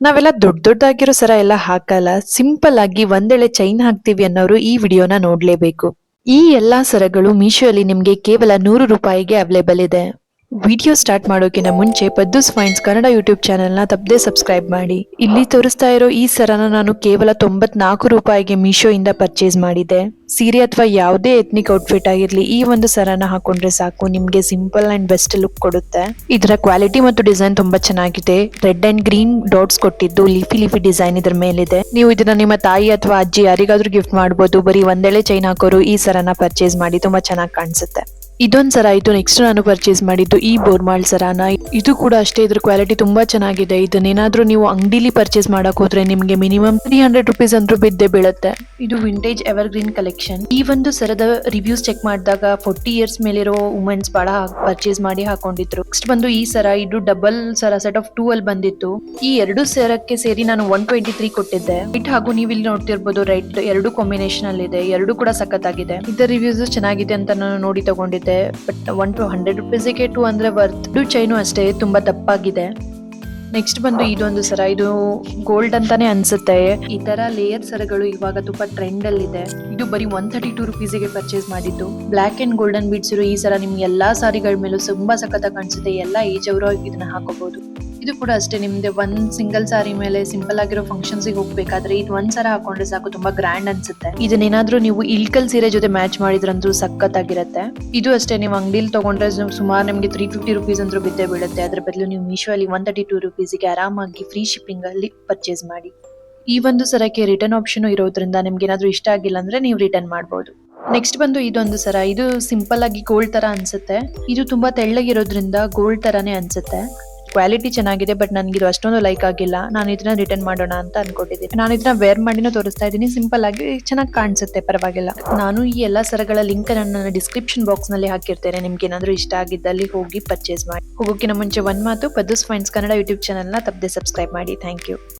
ನಾವೆಲ್ಲ ದೊಡ್ಡ ದೊಡ್ಡದಾಗಿರೋ ಸರ ಎಲ್ಲ ಹಾಕಲ್ಲ ಸಿಂಪಲ್ ಆಗಿ ಒಂದೆಳೆ ಚೈನ್ ಹಾಕ್ತಿವಿ ಅನ್ನೋರು ಈ ವಿಡಿಯೋನ ನೋಡ್ಲೇಬೇಕು. ಈ ಎಲ್ಲಾ ಸರಗಳು ಮೀಶೋಯಲ್ಲಿ ನಿಮ್ಗೆ ಕೇವಲ ನೂರು ರೂಪಾಯಿಗೆ ಅವೈಲೇಬಲ್ ಇದೆ. ವಿಡಿಯೋ ಸ್ಟಾರ್ಟ್ ಮಾಡೋಕಿನ ಮುಂಚೆ ಪದ್ದುಸ್ ಫೈನ್ಸ್ ಕನ್ನಡ ಯೂಟ್ಯೂಬ್ ಚಾನೆಲ್ನ ತಪ್ಪದೇ ಸಬ್ಸ್ಕ್ರೈಬ್ ಮಾಡಿ. ಇಲ್ಲಿ ತೋರಿಸ್ತಾ ಇರೋ ಈ ಸರನ ನಾನು ಕೇವಲ ತೊಂಬತ್ನಾಲ್ಕು ರೂಪಾಯಿಗೆ ಮೀಶೋ ಇಂದ ಪರ್ಚೇಸ್ ಮಾಡಿದೆ ಸೀರೆ ಅಥವಾ ಯಾವುದೇ ಎತ್ನಿಕ್ ಔಟ್ಫಿಟ್ ಆಗಿರ್ಲಿ, ಈ ಒಂದು ಸರನ ಹಾಕೊಂಡ್ರೆ ಸಾಕು, ನಿಮ್ಗೆ ಸಿಂಪಲ್ ಅಂಡ್ ಬೆಸ್ಟ್ ಲುಕ್ ಕೊಡುತ್ತೆ. ಇದರ ಕ್ವಾಲಿಟಿ ಮತ್ತು ಡಿಸೈನ್ ತುಂಬಾ ಚೆನ್ನಾಗಿದೆ. ರೆಡ್ ಅಂಡ್ ಗ್ರೀನ್ ಡಾಟ್ಸ್ ಕೊಟ್ಟಿದ್ದು ಲಿಫಿ ಲಿಫಿ ಡಿಸೈನ್ ಇದ್ರ ಮೇಲಿದೆ. ನೀವು ಇದನ್ನ ನಿಮ್ಮ ತಾಯಿ ಅಥವಾ ಅಜ್ಜಿ ಯಾರಿಗಾದ್ರೂ ಗಿಫ್ಟ್ ಮಾಡಬಹುದು ಬರೀ ಒಂದೇಳೆ ಚೈನ್ ಹಾಕೋರು ಈ ಸರನ ಪರ್ಚೇಸ್ ಮಾಡಿ ತುಂಬಾ ಚೆನ್ನಾಗಿ ಕಾಣಿಸುತ್ತೆ. ಇದೊಂದ್ ಸರ, ಇದು ನೆಕ್ಸ್ಟ್ ನಾನು ಪರ್ಚೇಸ್ ಮಾಡಿದ್ದು ಈ ಬೋರ್ಮಾಳ್ ಸರಾನ. ಇದು ಕೂಡ ಅಷ್ಟೇ, ಇದ್ರ ಕ್ವಾಲಿಟಿ ತುಂಬಾ ಚೆನ್ನಾಗಿದೆ. ಇದನ್ನೇನಾದ್ರೂ ನೀವು ಅಂಗಡಿಲಿ ಪರ್ಚೇಸ್ ಮಾಡಕ್ ಹೋದ್ರೆ ನಿಮ್ಗೆ ಮಿನಿಮಮ್ ತ್ರೀ ಹಂಡ್ರೆಡ್ ರುಪೀಸ್ ಅಂತೂ ಬಿದ್ದೆ ಬೀಳುತ್ತೆ. ಇದು ವಿಂಟೇಜ್ ಎವರ್ ಗ್ರೀನ್ ಕಲೆಕ್ಷನ್ ಈ ಒಂದು ಸರದ ರಿವ್ಯೂಸ್ ಚೆಕ್ ಮಾಡಿದಾಗ ಫೋರ್ಟಿ ಇಯರ್ಸ್ ಮೇಲಿರೋ ವುಮೆನ್ಸ್ ಬಹಳ ಪರ್ಚೇಸ್ ಮಾಡಿ ಹಾಕೊಂಡಿದ್ರು. ನೆಕ್ಸ್ಟ್ ಬಂದು ಈ ಸರ, ಇದು ಡಬಲ್ ಸರ ಸೆಟ್ ಆಫ್ ಟೂ ಅಲ್ಲಿ ಬಂದಿತ್ತು. ಈ ಎರಡು ಸರಕ್ಕೆ ಸೇರಿ ನಾನು ಒನ್ ಟ್ವೆಂಟಿ ತ್ರೀ ಕೊಟ್ಟಿದ್ದೆ. ಇಟ್ ಹಾಗೂ ನೀವು ಇಲ್ಲಿ ನೋಡ್ತಿರ್ಬೋದು ರೈಟ್ ಎರಡು ಕಾಂಬಿನೇಷನ್ ಅಲ್ಲಿ ಇದೆ ಎರಡು ಕೂಡ ಸಖತ್ ಆಗಿದೆ ಇದರ ರಿವ್ಯೂಸ್ ಚೆನ್ನಾಗಿದೆ ಅಂತ ನಾನು ನೋಡಿ ತಗೊಂಡಿದ್ದೆ. ಬಟ್ ಒನ್ ಟು ಹಂಡ್ರೆಡ್ ರುಪೀಸಿಗೆ ಟು ಅಂದ್ರೆ ವರ್ತ್ ಟು ಚೈನು ಅಷ್ಟೇ, ತುಂಬಾ ದಪ್ಪಾಗಿದೆ. ನೆಕ್ಸ್ಟ್ ಬಂದು ಇದೊಂದು ಸರ, ಇದು ಗೋಲ್ಡ್ ಅಂತಾನೆ ಅನ್ಸುತ್ತೆ. ಈ ತರ ಲೇಯರ್ ಸರಗಳು ಇವಾಗ ತುಂಬಾ ಟ್ರೆಂಡ್ ಅಲ್ಲಿ ಇದೆ. ಇದು ಬರೀ ಒನ್ ತರ್ಟಿ ಟೂ ರುಪೀಸಿಗೆ ಪರ್ಚೇಸ್ ಮಾಡಿದ್ದು. ಬ್ಲಾಕ್ ಅಂಡ್ ಗೋಲ್ಡನ್ ಬೀಡ್ಸ್ ಇರೋ ಈ ಸರ ನಿಮ್ಗೆ ಎಲ್ಲಾ ಸಾರಿಗಳ ಮೇಲೂ ತುಂಬಾ ಸಖತ್ತಾಗಿ ಕಾಣಿಸುತ್ತೆ. ಎಲ್ಲಾ ಏಜ್ ಅವರು ಇದನ್ನ ಹಾಕೋಬಹುದು ಇದು ಕೂಡ ಅಷ್ಟೇ, ನಿಮ್ದೆ ಒಂದ್ ಸಿಂಗಲ್ ಸಾರಿ ಮೇಲೆ ಸಿಂಪಲ್ ಆಗಿರೋ ಫಂಕ್ಷನ್ಸ್ ಹೋಗ್ಬೇಕಾದ್ರೆ ಇದು ಒಂದ್ ಸರ ಹಾಕೊಂಡ್ರೆ ಸಾಕು, ತುಂಬಾ ಗ್ರ್ಯಾಂಡ್ ಅನ್ಸುತ್ತೆ. ಇದನ್ನೇನಾದ್ರೂ ನೀವು ಇಲ್ಕಲ್ ಸೀರೆ ಜೊತೆ ಮ್ಯಾಚ್ ಮಾಡಿದ್ರಂತೂ ಸಖತ್ತಾಗಿರುತ್ತೆ. ಇದು ಅಷ್ಟೇ, ನೀವು ಅಂಗಡಿಲಿ ತಗೊಂಡ್ರೆ ಸುಮಾರು ನಿಮ್ಗೆ ತ್ರೀ ಫಿಫ್ಟಿ ರುಪೀಸ್ ಅಂತೂ ಬಿದ್ದೇ ಬೀಳುತ್ತೆ. ಅದ್ರ ಬದಲು ನೀವು ಮೀಶೋ ಅಲ್ಲಿ ಒನ್ ತರ್ಟಿ ಟೂ ರುಪೀಸ್ಗೆ ಆರಾಮಾಗಿ ಫ್ರೀ ಶಿಪ್ಪಿಂಗ್ ಅಲ್ಲಿ ಪರ್ಚೇಸ್ ಮಾಡಿ. ಈ ಒಂದು ಸರಕ್ಕೆ ರಿಟರ್ನ್ ಆಪ್ಷನ್ ಇರೋದ್ರಿಂದ ನಿಮ್ಗೆ ಏನಾದ್ರೂ ಇಷ್ಟ ಆಗಿಲ್ಲ ಅಂದ್ರೆ ನೀವು ರಿಟರ್ನ್ ಮಾಡಬಹುದು ನೆಕ್ಸ್ಟ್ ಬಂದು ಇದೊಂದು ಸರ, ಇದು ಸಿಂಪಲ್ ಆಗಿ ಗೋಲ್ಡ್ ತರ ಅನ್ಸುತ್ತೆ. ಇದು ತುಂಬಾ ತೆಳ್ಳಗಿರೋದ್ರಿಂದ ಗೋಲ್ಡ್ ತರಾನೇ ಅನ್ಸುತ್ತೆ. ಕ್ವಾಲಿಟಿ ಚೆನ್ನಾಗಿದೆ ಬಟ್ ನನಗೆ ಇದು ಅಷ್ಟೊಂದು ಲೈಕ್ ಆಗಿಲ್ಲ. ನಾನು ಇದನ್ನ ರಿಟರ್ನ್ ಮಾಡೋಣ ಅಂತ ಅನ್ಕೊಂಡಿದ್ದೀನಿ ನಾನು ಇದನ್ನ ವೇರ್ ಮಾಡಿನೂ ತೋರಿಸ್ತಾ ಇದ್ದೀನಿ. ಸಿಂಪಲ್ ಆಗಿ ಚೆನ್ನಾಗಿ ಕಾಣಿಸುತ್ತೆ, ಪರವಾಗಿಲ್ಲ. ನಾನು ಈ ಎಲ್ಲಾ ಸರಗಳ ಲಿಂಕ್ ನನ್ನ ಡಿಸ್ಕ್ರಿಪ್ಷನ್ ಬಾಕ್ಸ್ನಲ್ಲಿ ಹಾಕಿರ್ತೇನೆ. ನಿಮ್ಗೆ ಏನಾದ್ರೂ ಇಷ್ಟ ಆಗಿದ್ದಲ್ಲಿ ಹೋಗಿ ಪರ್ಚೇಸ್ ಮಾಡಿ. ಹೋಗೋಕ್ಕಿಂತ ಮುಂಚೆ ಒಂದ್ ಮಾತು. ಪದ್ದೂಸ್ ಫೈನ್ಸ್ ಕನ್ನಡ ಯೂಟ್ಯೂಬ್ ಚಾನಲ್ನ ತಪ್ಪದೆ ಸಬ್ಸ್ಕ್ರೈಬ್ ಮಾಡಿ. Thank you